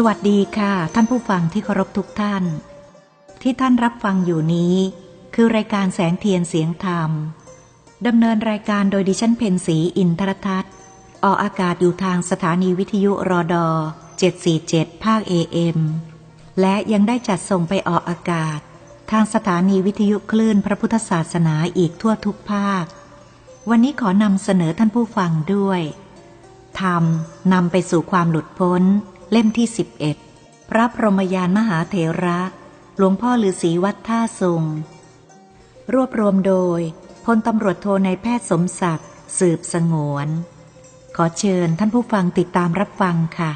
สวัสดีค่ะ ท่านผู้ฟังที่เคารพทุกท่าน ที่ท่านรับฟังอยู่นี้ คือรายการแสงเทียนเสียงธรรมดำเนินรายการโดยดิฉันเพนสีอินทรทัศน์ ออกอากาศอยู่ทางสถานีวิทยุรอดอ747 ภาค AM และยังได้จัดส่งไปออกอากาศ ทางสถานีวิทยุคลื่นพระพุทธศาสนาอีกทั่วทุกภาค วันนี้ขอนำเสนอท่านผู้ฟังด้วยธรรมนำไปสู่ความหลุดพ้น เล่มที่11พระพรหมยานมหาเถระ หลวงพ่อฤาษีวัดท่าสุงรวบรวมโดยพลตำรวจโทในแพทย์สมศักดิ์สืบสงวน ขอเชิญท่านผู้ฟังติดตามรับฟังค่ะ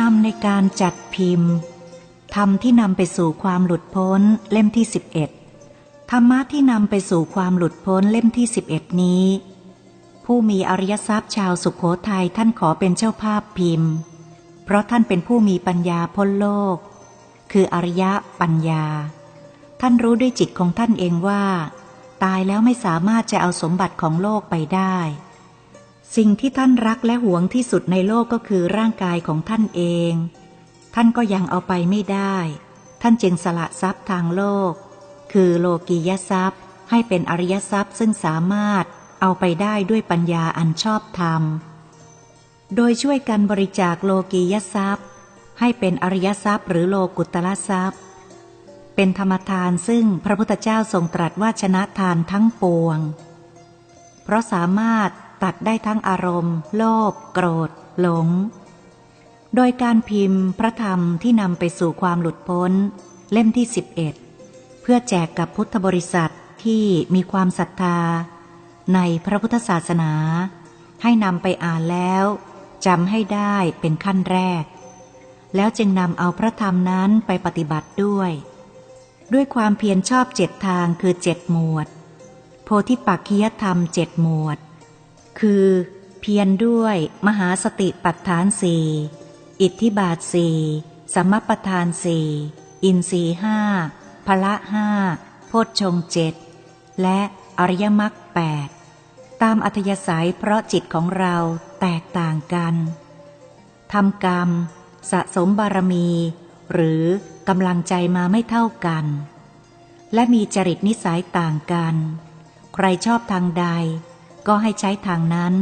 นำในการจัดพิมพ์ธรรมที่นำไปสู่ความหลุดพ้นเล่มที่ 11 ธรรมะที่นำไปสู่ความหลุดพ้นเล่มที่ 11 นี้ ผู้มีอริยทรัพย์ชาวสุขโขทัยท่านขอเป็นเจ้าภาพพิมพ์ เพราะท่านเป็นผู้มีปัญญาพ้นโลก คืออริยปัญญา ท่านรู้ด้วยจิตของท่านเองว่า ตายแล้วไม่สามารถจะเอาสมบัติของโลกไปได้ สิ่งที่ท่านรักและหวงที่สุดในโลกก็คือร่างกายของท่านเอง ท่านก็ยังเอาไปไม่ได้ ท่านจึงสละทรัพย์ทางโลก คือโลกียทรัพย์ ให้เป็นอริยทรัพย์ซึ่งสามารถเอาไปได้ด้วยปัญญาอันชอบธรรม โดยช่วยกันบริจาคโลกียทรัพย์ ให้เป็นอริยทรัพย์หรือโลกุตตรทรัพย์ เป็นธรรมทานซึ่งพระพุทธเจ้าทรงตรัสว่าชนะทานทั้งปวง เพราะสามารถ ตัดได้ทั้งอารมณ์ โลภโกรธ หลง โดยการพิมพ์พระธรรมที่นำไปสู่ความหลุดพ้น เล่มที่ 11 เพื่อแจกกับพุทธบริษัทที่มีความศรัทธา ในพระพุทธศาสนา ให้นำไปอ่านแล้วจำให้ได้เป็นขั้นแรก แล้วจึงนำเอาพระธรรมนั้นไปปฏิบัติด้วย ด้วยความเพียรชอบเจ็ดทางคือเจ็ดหมวด โพธิปักคียธรรมเจ็ดหมวด คือ เพียรด้วยมหาสติปัฏฐานสี่อิทธิบาทสี่สัมมปทานสี่อินทรีห้าพละห้าโพชฌงเจ็ดและอริยมรรคแปดตามอัธยาศัยเพราะจิตของเราแตกต่างกันทำกรรม สะสมบารมี หรือกำลังใจมาไม่เท่ากัน และมีจริตนิสัยต่างกัน ใครชอบทางใด ก็ให้ใช้ทางนั้น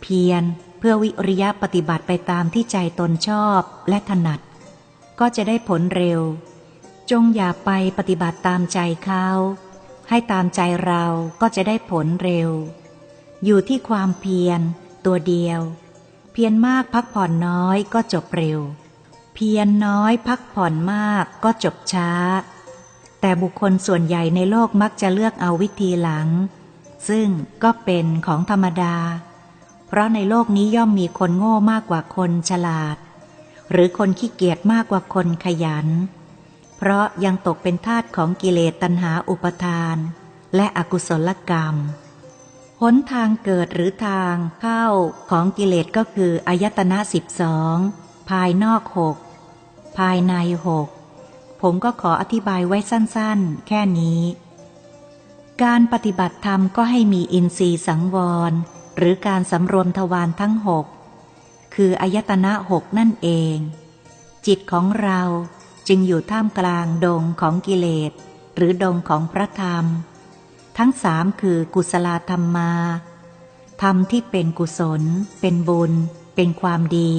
เพียรเพื่อวิริยะปฏิบัติไปตามที่ใจตนชอบและถนัด ก็จะได้ผลเร็ว จงอย่าไปปฏิบัติตามใจเขาให้ตามใจเราก็จะได้ผลเร็ว อยู่ที่ความเพียร ตัวเดียว เพียรมากพักผ่อนน้อยก็จบเร็ว เพียรน้อยพักผ่อนมากก็จบช้า แต่บุคคลส่วนใหญ่ในโลกมักจะเลือกเอาวิธีหลัง ซึ่งก็เป็นของธรรมดา เพราะในโลกนี้ย่อมมีคนโง่มากกว่าคนฉลาด หรือคนขี้เกียจมากกว่าคนขยัน เพราะยังตกเป็นทาสของกิเลสตัณหาอุปทาน และอกุศลกรรม หนทางเกิดหรือทางเข้าของกิเลสก็คืออายตนะสิบสองภายนอกหกภายในหกผมก็ขออธิบายไว้สั้นๆ แค่นี้ การปฏิบัติธรรมก็ให้มีอินทรีย์สังวร หรือการสำรวมทวารทั้งหกคืออายตนะหกนั่นเอง จิตของเราจึงอยู่ท่ามกลางดงของกิเลส หรือดงของพระธรรม ทั้งสามคือกุศลธรรมมา ธรรมที่เป็นกุศล เป็นบุญ เป็นความดี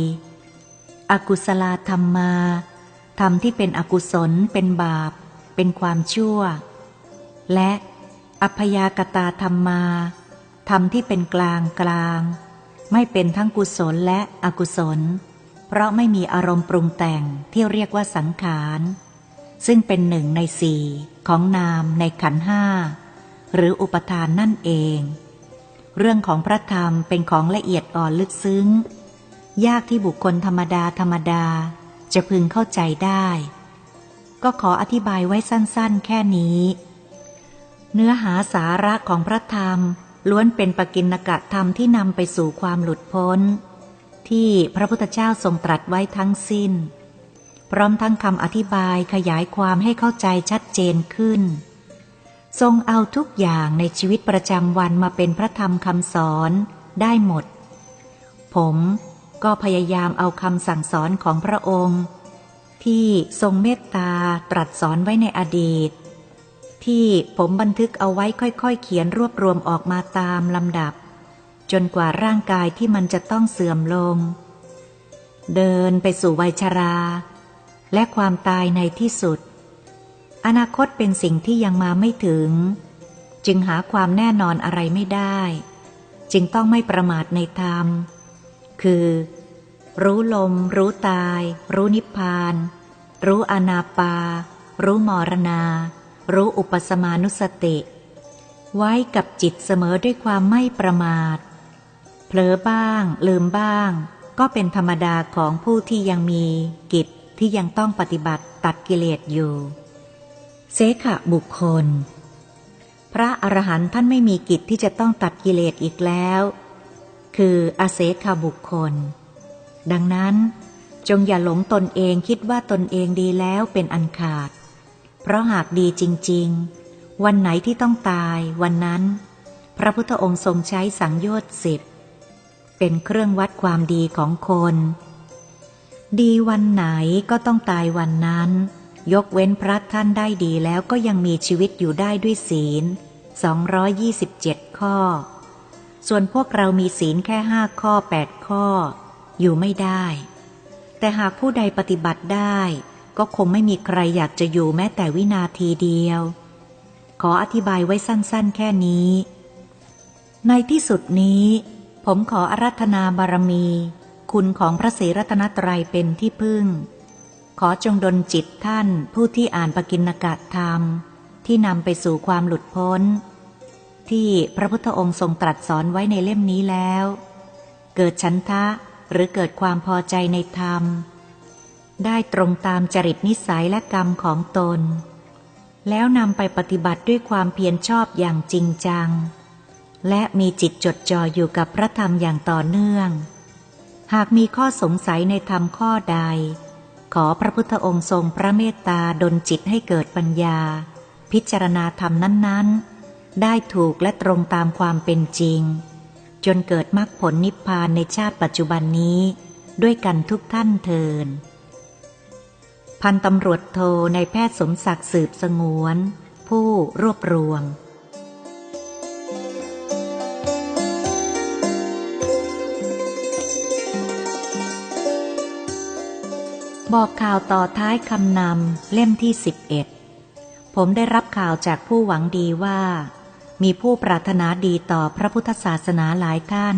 อกุศลธรรมมา ธรรมที่เป็นอกุศล เป็นบาป เป็นความชั่ว และ อัพยากตาธรรมมาธรรมที่เป็นกลางกลาง ไม่เป็นทั้งกุศลและอกุศล เพราะไม่มีอารมณ์ปรุงแต่งที่เรียกว่าสังขาร ซึ่งเป็นหนึ่งในสี่ของนามในขันห้าหรืออุปทานนั่นเอง เรื่องของพระธรรมเป็นของละเอียดอ่อนลึกซึ้ง ยากที่บุคคลธรรมดาธรรมดาจะพึงเข้าใจได้ ก็ขออธิบายไว้สั้นๆ แค่นี้ เนื้อหาสาระของพระธรรม ล้วนเป็นปกิณกะธรรมที่นำไปสู่ความหลุดพ้น ที่พระพุทธเจ้าทรงตรัสไว้ทั้งสิ้น พร้อมทั้งคำอธิบายขยายความให้เข้าใจชัดเจนขึ้น ทรงเอาทุกอย่างในชีวิตประจำวันมาเป็นพระธรรมคำสอนได้หมด ผมก็พยายามเอาคำสั่งสอนของพระองค์ ที่ทรงเมตตาตรัสสอนไว้ในอดีต ที่ผมบันทึกเอาไว้ค่อยๆ เขียนรวบรวมออกมาตามลำดับ จนกว่าร่างกายที่มันจะต้องเสื่อมลง เดินไปสู่วัยชรา และความตายในที่สุด อนาคตเป็นสิ่งที่ยังมาไม่ถึง จึงหาความแน่นอนอะไรไม่ได้ จึงต้องไม่ประมาทในธรรม คือ รู้ลม รู้ตาย รู้นิพพาน รู้อนาปา รู้มรณา รู้อุปสมานุสติ ไว้กับจิตเสมอด้วยความไม่ประมาท เผลอบ้าง ลืมบ้าง ก็เป็นธรรมดาของผู้ที่ยังมีกิจที่ยังต้องปฏิบัติตัดกิเลสอยู่ เสขะบุคคล พระอรหันต์ท่านไม่มีกิจที่จะต้องตัดกิเลสอีกแล้ว คืออาเสขบุคคล ดังนั้นจงอย่าหลงตนเองคิดว่าตนเองดีแล้วเป็นอันขาด เพราะหากดีจริง ๆ วันไหนที่ต้องตายวันนั้น พระพุทธองค์ทรงใช้สังโยชน์สิบเป็นเครื่องวัดความดีของคน ดีวันไหนก็ต้องตายวันนั้น ยกเว้นพระท่านได้ดีแล้วก็ยังมีชีวิตอยู่ได้ด้วยศีล 227 ข้อ ส่วนพวกเรามีศีลแค่ห้าข้อ 8 ข้อ อยู่ไม่ได้ แต่หากผู้ใดปฏิบัติได้ ก็คงไม่มีใครอยากจะอยู่แม้แต่วินาทีเดียว ขออธิบายไว้สั้นๆ แค่นี้ ในที่สุดนี้ ผมขออารัธนาบารมี คุณของพระศรีรัตนตรัยเป็นที่พึ่ง ขอจงดลจิตท่านผู้ที่อ่านปกิณกะธรรม ที่นำไปสู่ความหลุดพ้น ที่พระพุทธองค์ทรงตรัสสอนไว้ในเล่มนี้แล้ว เกิดชันทะหรือเกิดความพอใจในธรรม ได้ตรงตามจริตนิสัยและกรรมของตน แล้วนำไปปฏิบัติด้วยความเพียรชอบอย่างจริงจัง และมีจิตจดจ่ออยู่กับพระธรรมอย่างต่อเนื่อง หากมีข้อสงสัยในธรรมข้อใด ขอพระพุทธองค์ทรงพระเมตตาดลจิตให้เกิดปัญญา พิจารณาธรรมนั้นๆ ได้ถูกและตรงตามความเป็นจริง จนเกิดมรรคผลนิพพานในชาติปัจจุบันนี้ ด้วยกันทุกท่านเทิน พันตำรวจโทในแพทย์สมศักดิ์สืบสงวน ผู้รวบรวม บอกข่าวต่อท้ายคำนำเล่มที่ 11 ผมได้รับข่าวจากผู้หวังดีว่า มีผู้ปรารถนาดีต่อพระพุทธศาสนาหลายท่าน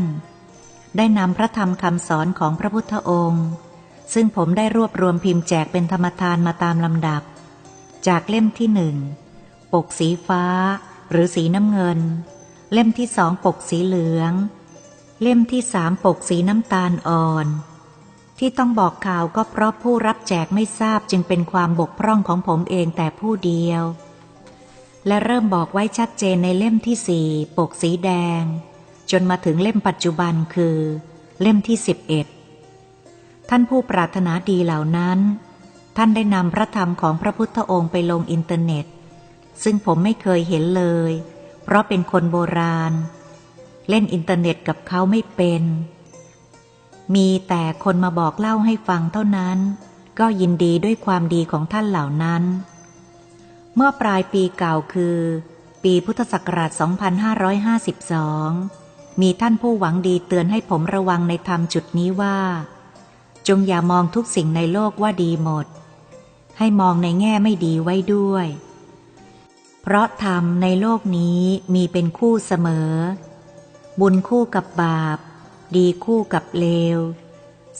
ได้นำพระธรรมคำสอนของพระพุทธองค์ ซึ่งผมได้รวบรวมพิมพ์แจกเป็นธรรมทานมาตามลำดับ จากเล่มที่หนึ่งปกสีฟ้า หรือสีน้ำเงิน เล่มที่สองปกสีเหลือง เล่มที่สามปกสีน้ำตาลอ่อน ที่ต้องบอกข่าวก็เพราะผู้รับแจกไม่ทราบจึงเป็นความบกพร่องของผมเองแต่ผู้เดียว และเริ่มบอกไว้ชัดเจนในเล่มที่สี่ปกสีแดง จนมาถึงเล่มปัจจุบันคือ เล่มที่สิบเอ็ด ท่านผู้ปรารถนาดีเหล่านั้น ท่านได้นำพระธรรมของพระพุทธองค์ไปลงอินเทอร์เน็ต ซึ่งผมไม่เคยเห็นเลย เพราะเป็นคนโบราณ เล่นอินเทอร์เน็ตกับเขาไม่เป็น มีแต่คนมาบอกเล่าให้ฟังเท่านั้น ก็ยินดีด้วยความดีของท่านเหล่านั้น เมื่อปลายปีเก่าคือ ปีพุทธศักราช 2552 มีท่านผู้หวังดีเตือนให้ผมระวังในธรรมจุดนี้ว่า จงอย่ามองทุกสิ่งในโลกว่าดีหมด ให้มองในแง่ไม่ดีไว้ด้วย เพราะธรรมในโลกนี้มีเป็นคู่เสมอ บุญคู่กับบาป ดีคู่กับเลว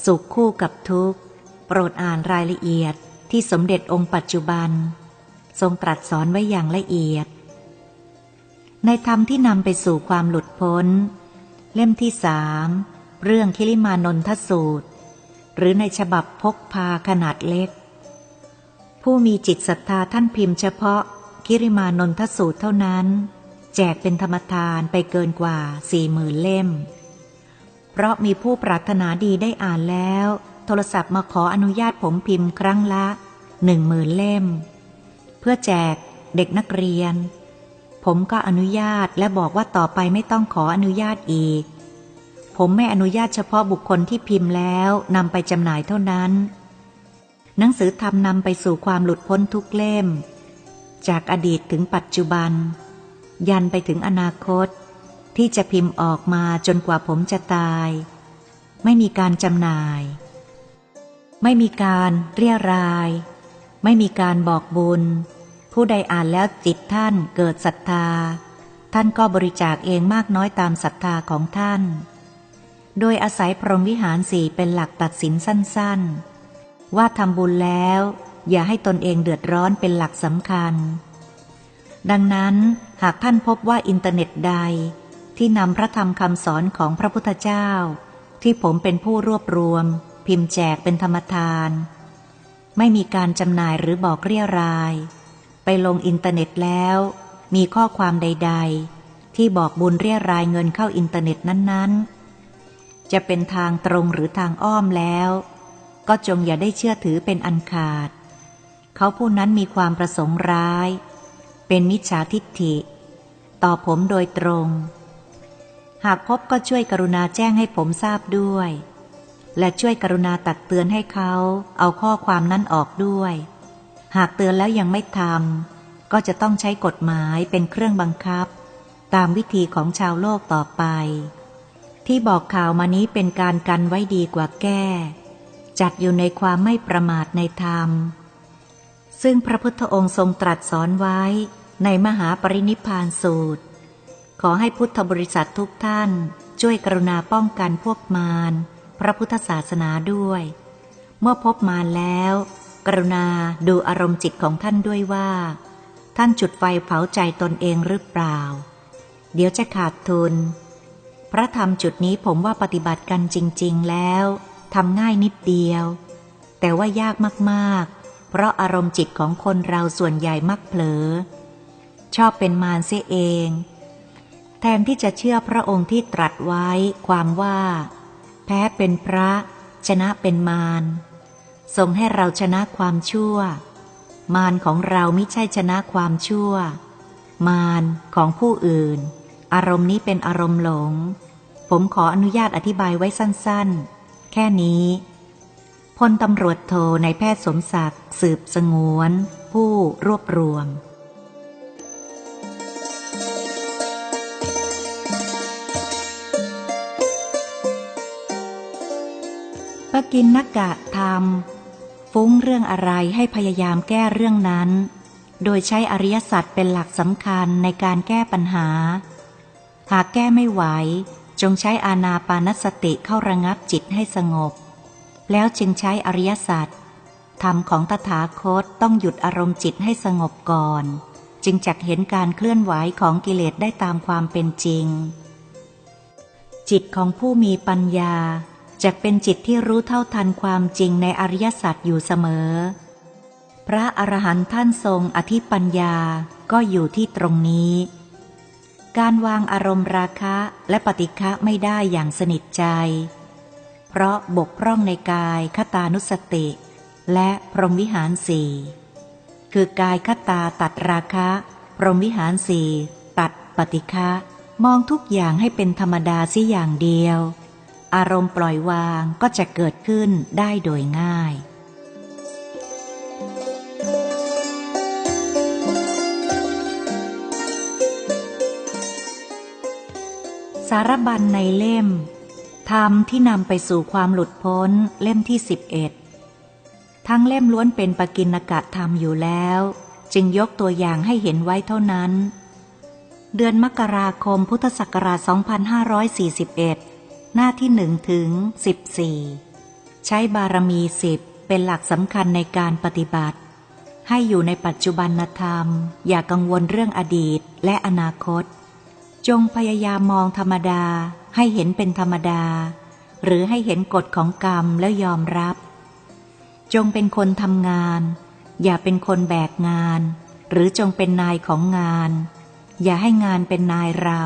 สุขคู่กับทุกข์ โปรดอ่านรายละเอียดที่สมเด็จองค์ปัจจุบัน ทรงตรัสสอนไว้อย่างละเอียด ในธรรมที่นำไปสู่ความหลุดพ้น เล่มที่สามเรื่องคิริมานนทสูตร หรือในฉบับพกพาขนาดเล็ก ผู้มีจิตศรัทธาท่านพิมพ์เฉพาะคิริมานนทสูตรเท่านั้น แจกเป็นธรรมทานไปเกินกว่าสี่หมื่นเล่ม เพราะมีผู้ปรารถนาดีได้อ่านแล้ว โทรศัพท์มาขออนุญาตผมพิมพ์ครั้งละหนึ่งหมื่นเล่ม เพื่อแจกเด็กนักเรียน ผมก็อนุญาตและบอกว่าต่อไปไม่ต้องขออนุญาตอีก ผมไม่อนุญาตเฉพาะบุคคลที่พิมพ์แล้วนำไปจำหน่ายเท่านั้น หนังสือธรรมนำไปสู่ความหลุดพ้นทุกเล่ม จากอดีตถึงปัจจุบัน ยันไปถึงอนาคต ที่จะพิมพ์ออกมาจนกว่าผมจะตาย ไม่มีการจำหน่าย ไม่มีการเรียราย ไม่มีการบอกบุญ ผู้ใดอ่านแล้วจิตท่านเกิดศรัทธา ท่านก็บริจาคเองมากน้อยตามศรัทธาของท่าน โดยอาศัยพรหมวิหารสี่เป็นหลักตัดสินสั้นๆ ว่าทำบุญแล้ว อย่าให้ตนเองเดือดร้อนเป็นหลักสำคัญ ดังนั้นหากท่านพบว่าอินเทอร์เน็ตใด ที่นำพระธรรมคำสอนของพระพุทธเจ้า ที่ผมเป็นผู้รวบรวม พิมพ์แจกเป็นธรรมทาน ไม่มีการจำหน่ายหรือบอกเรียราย ไปลงอินเทอร์เน็ตแล้ว มีข้อความใด ๆ ที่บอกบุญเรียรายเงินเข้าอินเทอร์เน็ตนั้น ๆ จะเป็นทางตรงหรือทางอ้อมแล้ว ก็จงอย่าได้เชื่อถือเป็นอันขาด เขาผู้นั้นมีความประสงค์ร้าย เป็นมิจฉาทิฏฐิ ต่อผมโดยตรง หากพบก็ช่วยกรุณาแจ้งให้ผมทราบด้วย และช่วยกรุณาตักเตือนให้เขาเอาข้อความนั้นออกด้วย หากเตือนแล้วยังไม่ทำก็จะต้องใช้กฎหมายเป็นเครื่องบังคับ ตามวิธีของชาวโลกต่อไป ที่บอกข่าวมานี้เป็นการกันไว้ดีกว่าแก้ จัดอยู่ในความไม่ประมาทในธรรม ซึ่งพระพุทธองค์ทรงตรัสสอนไว้ในมหาปรินิพพานสูตร ขอให้พุทธบริษัททุกท่านช่วยกรุณาป้องกันพวกมารพระพุทธศาสนาด้วย เมื่อพบมารแล้ว กรุณาดูอารมณ์จิตของท่านด้วยว่า ท่านจุดไฟเผาใจตนเองหรือเปล่า เดี๋ยวจะขาดทุน พระธรรมจุดนี้ผมว่าปฏิบัติกันจริง ๆ แล้วทำง่ายนิดเดียว แต่ว่ายากมากๆ เพราะอารมณ์จิตของคนเราส่วนใหญ่มักเผลอ ชอบเป็นมารเสียเอง แทนที่จะเชื่อพระองค์ที่ตรัสไว้ความว่า แพ้เป็นพระ ชนะเป็นมารทรงให้เราชนะความชั่ว มารของเราไม่ใช่ชนะความชั่ว มารของผู้อื่น อารมณ์นี้เป็นอารมณ์หลง ผมขออนุญาตอธิบายไว้สั้นๆ แค่นี้พลตำรวจโทในแพทย์สมศักดิ์ สืบสงวน ผู้รวบรวมปกินนักะทำฟุ้งเรื่องอะไรให้พยายามแก้เรื่องนั้น โดยใช้อริยสัจเป็นหลักสำคัญในการแก้ปัญหา หากแก้ไม่ไหว จงใช้อานาปานสติเข้าระงับจิตให้สงบ แล้วจึงใช้อริยสัจธรรมของตถาคตต้องหยุดอารมณ์จิตให้สงบก่อน จึงจักเห็นการเคลื่อนไหวของกิเลสได้ตามความเป็นจริง จิตของผู้มีปัญญาจะเป็นจิตที่รู้เท่าทันความจริงในอริยสัจอยู่เสมอ พระอรหันต์ท่านทรงอธิปัญญาก็อยู่ที่ตรงนี้ การวางอารมณ์ราคะและปฏิฆะไม่ได้อย่างสนิทใจ เพราะบกพร่องในกายคตานุสติ และพรหมวิหารสี่คือกายคตาตัดราคะ พรหมวิหารสี่ตัดปฏิฆะมองทุกอย่างให้เป็นธรรมดาสิอย่างเดียว อารมณ์ปล่อยวางก็จะเกิดขึ้นได้โดยง่าย สารบัญในเล่ม ธรรมที่นำไปสู่ความหลุดพ้นเล่มที่11ทั้งเล่มล้วนเป็นปกิณกะธรรมอยู่แล้ว จึงยกตัวอย่างให้เห็นไว้เท่านั้น เดือนมกราคมพุทธศักราช 2541 หน้าที่หนึ่งถึง 14 ใช้บารมีสิบเป็นหลักสำคัญในการปฏิบัติ ให้อยู่ในปัจจุบันธรรม อย่ากังวลเรื่องอดีตและอนาคต จงพยายามมองธรรมดาให้เห็นเป็นธรรมดา หรือให้เห็นกฎของกรรมแล้วยอมรับ จงเป็นคนทำงาน อย่าเป็นคนแบกงาน หรือจงเป็นนายของงาน อย่าให้งานเป็นนายเรา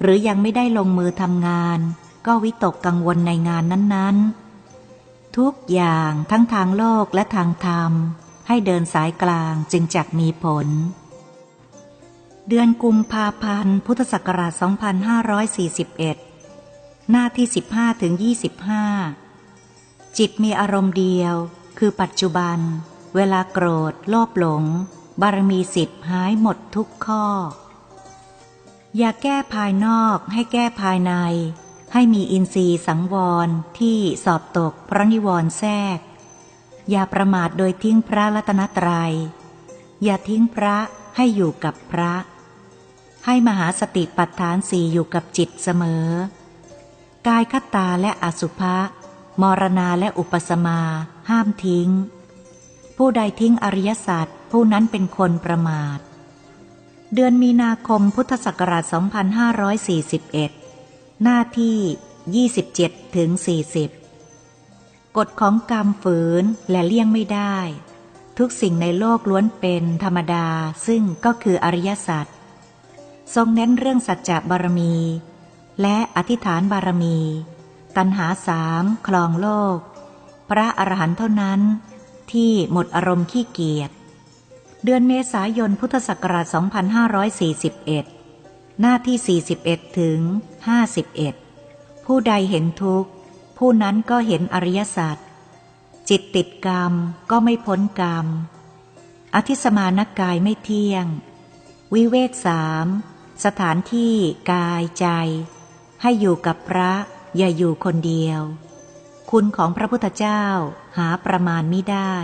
หรือยังไม่ได้ลงมือทำงาน ก็วิตกกังวลในงานนั้นๆ ทุกอย่างทั้งทางโลกและทางธรรม ให้เดินสายกลางจึงจักมีผล เดือนกุมภาพันธ์ พุทธศักราช 2541 หน้าที่ 15ถึง25 จิตมีอารมณ์เดียว คือปัจจุบัน เวลาโกรธ โลภหลง บารมีสิบหายหมดทุกข้อ อย่าแก้ภายนอกให้แก้ภายใน ให้มีอินทรีย์สังวรที่สอบตกพระนิวรณ์แทรก อย่าประมาทโดยทิ้งพระรัตนตรยัย อย่าทิ้งพระ ให้อยู่กับพระ ให้มหาสติปัฏฐานสี่อยู่กับจิตเสมอ กายคตาและอสุภะมรณาและอุปสมา ห้ามทิ้ง ผู้ใดทิ้งอริยสัจผู้นั้นเป็นคนประมาท เดือนมีนาคมพุทธศักราช 2541 หน้าที่ 27ถึง40 กฎของกรรมฝืนและเลี่ยงไม่ได้ ทุกสิ่งในโลกล้วนเป็นธรรมดา ซึ่งก็คืออริยสัจทรงเน้นเรื่องสัจจะบารมี และอธิษฐานบารมี ตัณหาสามคลองโลก พระอรหันต์เท่านั้น ที่หมดอารมณ์ขี้เกียจเดือนเมษายนพุทธศักราช 2541 หน้าที่ 41 ถึง 51 ผู้ใดเห็นทุกข์ ผู้นั้นก็เห็นอริยสัจ จิตติดกรรมก็ไม่พ้นกรรม อธิสมานกายไม่เที่ยง วิเวกสามสถานที่กายใจ ให้อยู่กับพระอย่าอยู่คนเดียว คุณของพระพุทธเจ้าหาประมาณไมิได้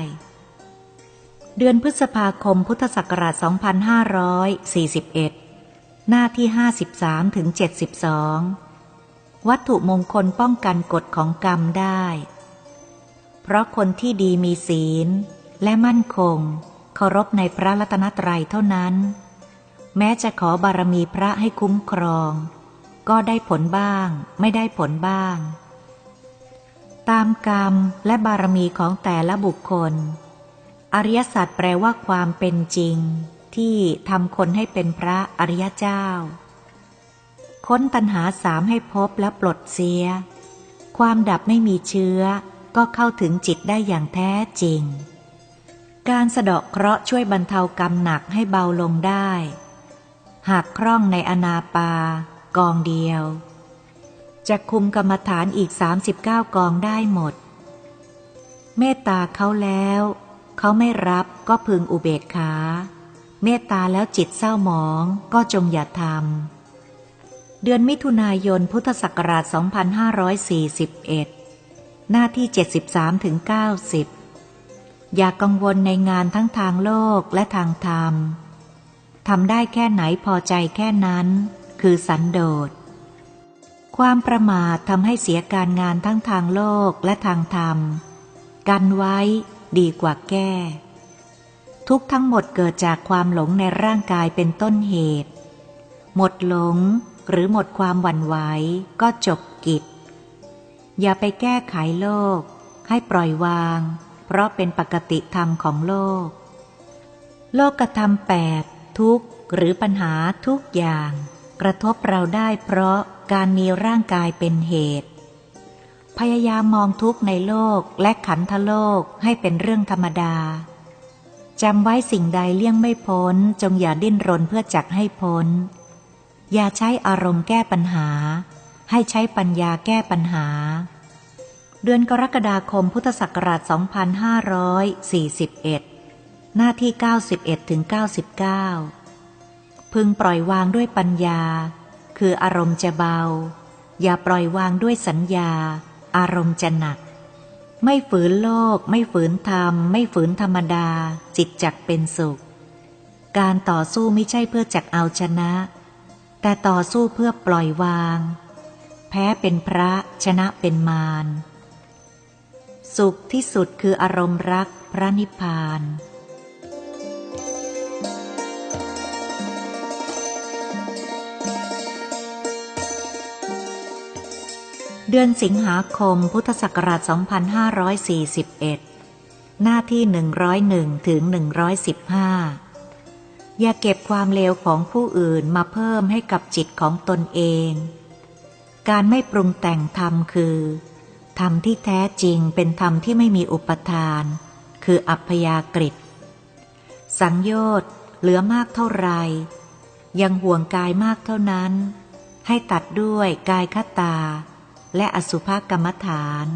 เดือนพฤษภาคมพุทธศักราช 2541 หน้าที่ 53ถึง72 วัตถุมงคลป้องกันกฎของกรรมได้ เพราะคนที่ดีมีศีล และมั่นคง เคารพในพระรัตนตรัยเท่านั้น แม้จะขอบารมีพระให้คุ้มครอง ก็ได้ผลบ้าง ไม่ได้ผลบ้าง ตามกรรมและบารมีของแต่ละบุคคล อริยสัจแปลว่าความเป็นจริง ที่ทำคนให้เป็นพระอริยเจ้า ค้นตัณหาสามให้พบและปลดเสีย ความดับไม่มีเชื้อ ก็เข้าถึงจิตได้อย่างแท้จริง การสะเดาะเคราะห์ช่วยบรรเทากรรมหนักให้เบาลงได้ หากคร่องในอนาปา กองเดียว จะคุมกรรมฐานอีก 39 กองได้หมด เมตตาเขาแล้ว เขาไม่รับก็พึงอุเบกขา เมตตาแล้วจิตเศร้าหมองก็จงอย่าทำเดือนมิถุนายนพุทธศักราช 2541 หน้าที่ 73ถึง90 อย่ากกังวลในงานทั้งทางโลกและทางธรรมทำได้แค่ไหนพอใจแค่นั้น คือสันโดษ ความประมาททำให้เสียการงานทั้งทางโลกและทางธรรม กันไว้ดีกว่าแก้ ทุกทั้งหมดเกิดจากความหลงในร่างกายเป็นต้นเหตุ หมดหลงหรือหมดความหวั่นไหวก็จบกิจ อย่าไปแก้ไขโลก ให้ปล่อยวาง เพราะเป็นปกติธรรมของโลก โลกธรรมแปดทุกหรือปัญหาทุกอย่าง กระทบเราได้เพราะการมีร่างกายเป็นเหตุ พยายามมองทุกในโลกและขันธโลกให้เป็นเรื่องธรรมดาจำไว้สิ่งใดเลี่ยงไม่พ้น จงอย่าดิ้นรนเพื่อจักให้พ้น อย่าใช้อารมณ์แก้ปัญหา ให้ใช้ปัญญาแก้ปัญหา เดือนกรกฎาคมพุทธศักราช 2541 หน้าที่ 91ถึง99 พึงปล่อยวางด้วยปัญญา คืออารมณ์จะเบา อย่าปล่อยวางด้วยสัญญา อารมณ์จะหนัก ไม่ฝืนโลก ไม่ฝืนธรรม ไม่ฝืนธรรมดา จิตจักเป็นสุข การต่อสู้ไม่ใช่เพื่อจักเอาชนะ แต่ต่อสู้เพื่อปล่อยวาง พ้เป็นพระชนะเป็นมารสุขที่สุดคืออารมณ์รักพระนิพพาน เดือนสิงหาคมพุทธศักราช 2541 หน้าที่หนึ่งร้อยหนึ่งถึงหนึ่งร้อยสิบห้าอย่าเก็บความเลวของผู้อื่นมาเพิ่มให้กับจิตของตนเอง การไม่ปรุงแต่งธรรมคือธรรมที่แท้จริงเป็นธรรมที่ไม่มีอุปทาน คืออัพยากฤิสังโยชน์เหลือมากเท่าไร ยังห่วงกายมากเท่านั้น ให้ตัดด้วยกายคตา และอสุภกรรมฐาน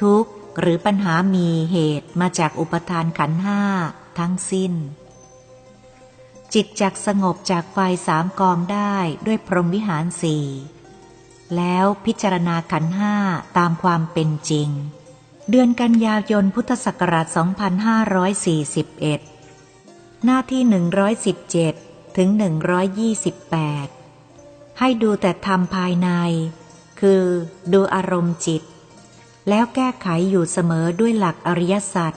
ทุกข์หรือปัญหามีเหตุมาจากอุปทานขันห้าทั้งสิ้น จิตจักสงบจากไฟสามกองได้ด้วยพรหมวิหารสี่ แล้วพิจารณาขันห้าตามความเป็นจริง เดือนกันยายนพุทธศักราช 2541 หน้าที่ 117 ถึง 128 ให้ดูแต่ธรรมภายใน คือดูอารมณ์จิต แล้วแก้ไขอยู่เสมอด้วยหลักอริยสัจ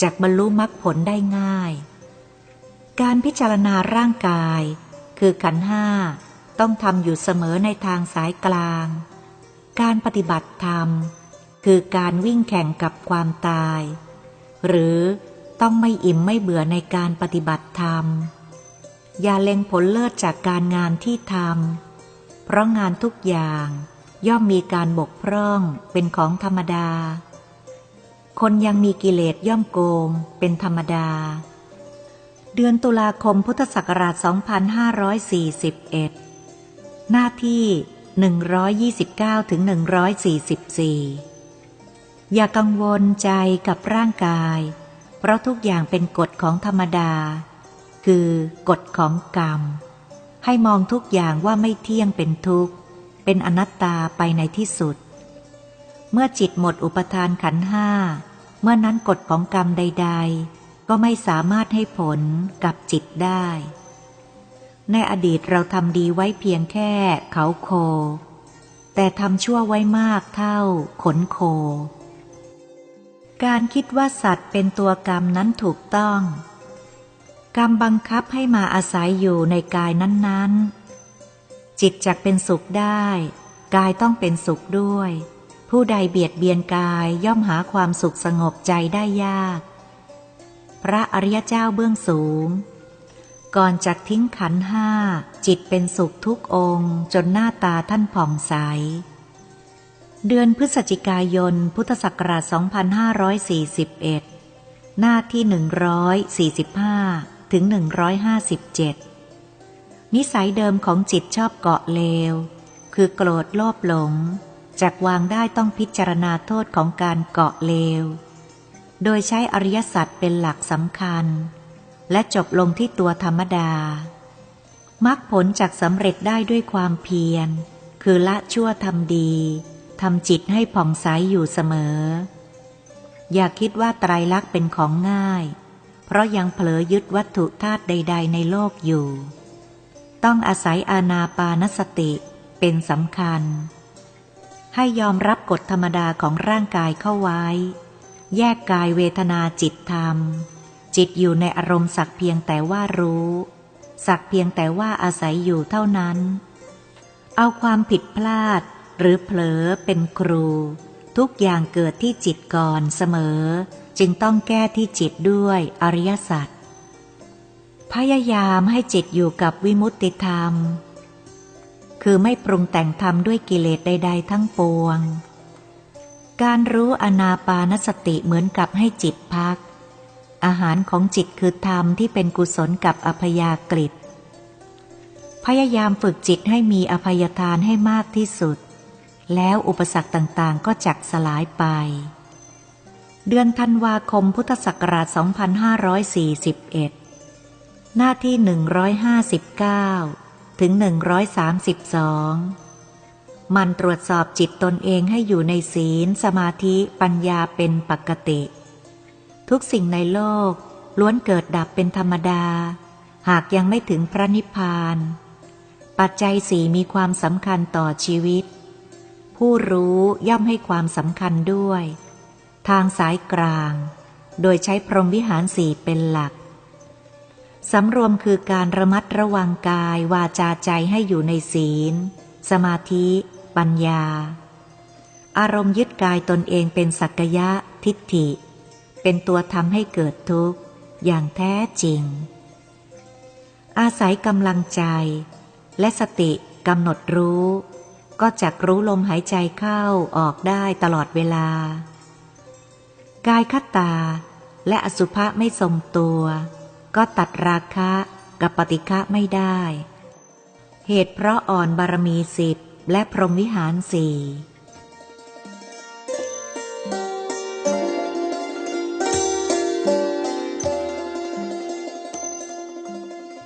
จากบรรลุมรรคผลได้ง่าย การพิจารณาร่างกาย คือขันห้า ต้องทำอยู่เสมอในทางสายกลาง การปฏิบัติธรรม คือการวิ่งแข่งกับความตาย หรือต้องไม่อิ่มไม่เบื่อในการปฏิบัติธรรม อย่าเล็งผลเลิศจากการงานที่ทำ เพราะงานทุกอย่างย่อมมีการบกพร่องเป็นของธรรมดา คนยังมีกิเลสย่อมโกงเป็นธรรมดา เดือนตุลาคมพุทธศักราช 2541 หน้าที่ 129ถึง144 อย่ากังวลใจกับร่างกาย เพราะทุกอย่างเป็นกฎของธรรมดา คือกฎของกรรม ให้มองทุกอย่างว่าไม่เที่ยงเป็นทุกข์ เป็นอนัตตาไปในที่สุด เมื่อจิตหมดอุปทานขันห้า เมื่อนั้นกฎของกรรมใด ๆ ก็ไม่สามารถให้ผลกับจิตได้ ในอดีตเราทำดีไว้เพียงแค่เขาโค แต่ทำชั่วไว้มากเท่า ขนโค การคิดว่าสัตว์เป็นตัวกรรมนั้นถูกต้อง กรรมบังคับให้มาอาศัยอยู่ในกายนั้นๆ จิตจักเป็นสุขได้ กายต้องเป็นสุขด้วย ผู้ใดเบียดเบียนกายย่อมหาความสุขสงบใจได้ยาก พระอริยเจ้าเบื้องสูง ก่อนจากทิ้งขันห้า จิตเป็นสุขทุกองค์ จนหน้าตาท่านผ่องใส เดือนพฤศจิกายน พุทธศักราช 2541 หน้าที่ 145 ถึง 157 นิสัยเดิมของจิตชอบเกาะเลว คือโกรธโลภหลงจากวางได้ต้องพิจารณาโทษของการเกาะเลว โดยใช้อริยสัจเป็นหลักสำคัญ และจบลงที่ตัวธรรมดามรรคผลจากสำเร็จได้ด้วยความเพียร คือละชั่วทำดีทำจิตให้ผ่องใสอยู่เสมอ อย่าคิดว่าไตรลักษณ์เป็นของง่าย เพราะยังเผลอยึดวัตถุธาตุใด ๆ ในโลกอยู่ ต้องอาศัยอานาปานสติเป็นสำคัญ ให้ยอมรับกฎธรรมดาของร่างกายเข้าไว้ แยกกายเวทนาจิตธรรม จิตอยู่ในอารมณ์สักเพียงแต่ว่ารู้ สักเพียงแต่ว่าอาศัยอยู่เท่านั้น เอาความผิดพลาดหรือเผลอเป็นครู ทุกอย่างเกิดที่จิตก่อนเสมอ จึงต้องแก้ที่จิตด้วยอริยสัจพยายามให้จิตอยู่กับวิมุตติธรรม คือไม่ปรุงแต่งธรรมด้วยกิเลสใด ๆ ทั้งปวง การรู้อนาปานสติเหมือนกับให้จิตพัก อาหารของจิตคือธรรมที่เป็นกุศลกับอภยากฤิพยายามฝึกจิตให้มีอภัยทานให้มากที่สุด แล้วอุปสรรคต่างๆ ก็จักสลายไป เดือนธันวาคมพุทธศักราช 2541 หน้าที่ 159 ถึง 132 มันตรวจสอบจิตตนเองให้อยู่ในศีลสมาธิปัญญาเป็นปกติ ทุกสิ่งในโลกล้วนเกิดดับเป็นธรรมดา หากยังไม่ถึงพระนิพพาน ปัจจัยสี่มีความสำคัญต่อชีวิต ผู้รู้ย่อมให้ความสำคัญด้วย ทางสายกลาง โดยใช้พรหมวิหารสี่เป็นหลักสำรวมคือการระมัดระวังกายวาจาใจให้อยู่ในศีล สมาธิ ปัญญา อารมณ์ยึดกายตนเองเป็นสักยะทิฏฐิ เป็นตัวทำให้เกิดทุกข์ อย่างแท้จริง อาศัยกำลังใจ และสติกำหนดรู้ ก็จักรู้ลมหายใจเข้าออกได้ตลอดเวลา กายคตา และอสุภะไม่ทรงตัว ก็ตัดราคะกับปฏิฆะไม่ได้ เหตุเพราะอ่อนบารมีสิบและพรหมวิหารสี่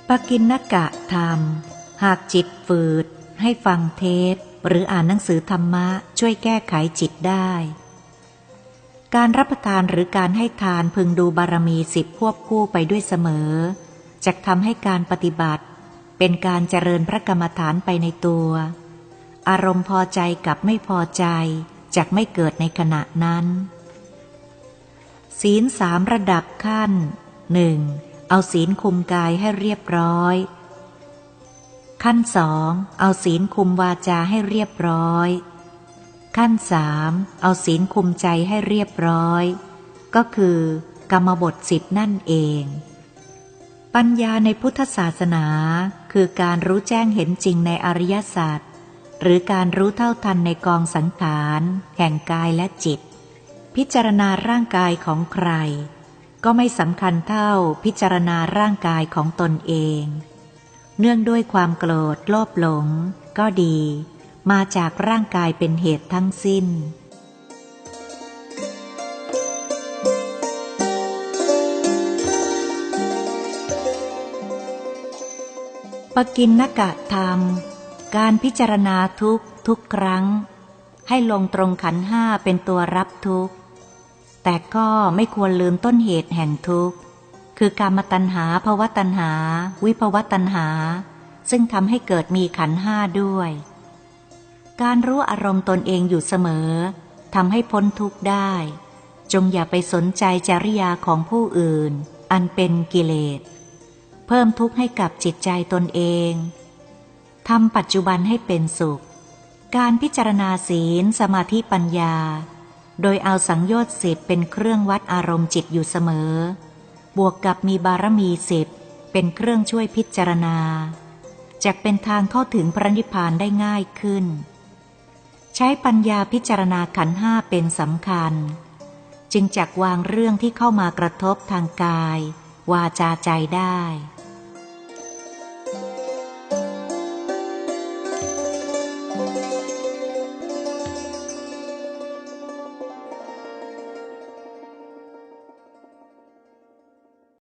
ปกินนกะธรรม หากจิตฝืด ให้ฟังเทศหรืออ่านหนังสือธรรมะ ช่วยแก้ไขจิตได้ การรับประทานหรือการให้ทานพึงดูบารมีสิบควบคู่ไปด้วยเสมอจะทำให้การปฏิบัติ เป็นการเจริญพระกรรมฐานไปในตัว อารมณ์พอใจกับไม่พอใจจะไม่เกิดในขณะนั้น ศีลสามระดับขั้นหนึ่ง เอาศีลคุมกายให้เรียบร้อย ขั้นสองเอาศีลคุมวาจาให้เรียบร้อย ขั้นสามเอาศีลคุมใจให้เรียบร้อย ก็คือกรรมบทสิบนั่นเอง ปัญญาในพุทธศาสนาคือการรู้แจ้งเห็นจริงในอริยศาสัจหรือการรู้เท่าทันในกองสังขารแห่งกายและจิต พิจารณาร่างกายของใคร ก็ไม่สำคัญเท่าพิจารณาร่างกายของตนเอง เนื่องด้วยความโกรธโลภหลง ก็ดี มาจากร่างกายเป็นเหตุทั้งสิ้น ปกินนกะธรรม การพิจารณาทุกทุกครั้ง ให้ลงตรงขันห้าเป็นตัวรับทุกข์ แต่ก็ไม่ควรลืมต้นเหตุแห่งทุกข์ คือการมตัณหาภวตัณหา วิภวตัณหา ซึ่งทำให้เกิดมีขันห้าด้วย การรู้อารมณ์ตนเองอยู่เสมอทำให้พ้นทุกข์ได้ จงอย่าไปสนใจจริยาของผู้อื่น อันเป็นกิเลส เพิ่มทุกข์ให้กับจิตใจตนเองทำปัจจุบันให้เป็นสุข การพิจารณาศีลสมาธิปัญญา โดยเอาสังโยชน์สิบเป็นเครื่องวัดอารมณ์จิตอยู่เสมอ บวกกับมีบารมีสิบเป็นเครื่องช่วยพิจารณาจะเป็นทางเข้าถึงพระนิพพานได้ง่ายขึ้น ใช้ปัญญาพิจารณาขันห้าเป็นสำคัญ จึงจักวางเรื่องที่เข้ามากระทบทางกาย วาจาใจได้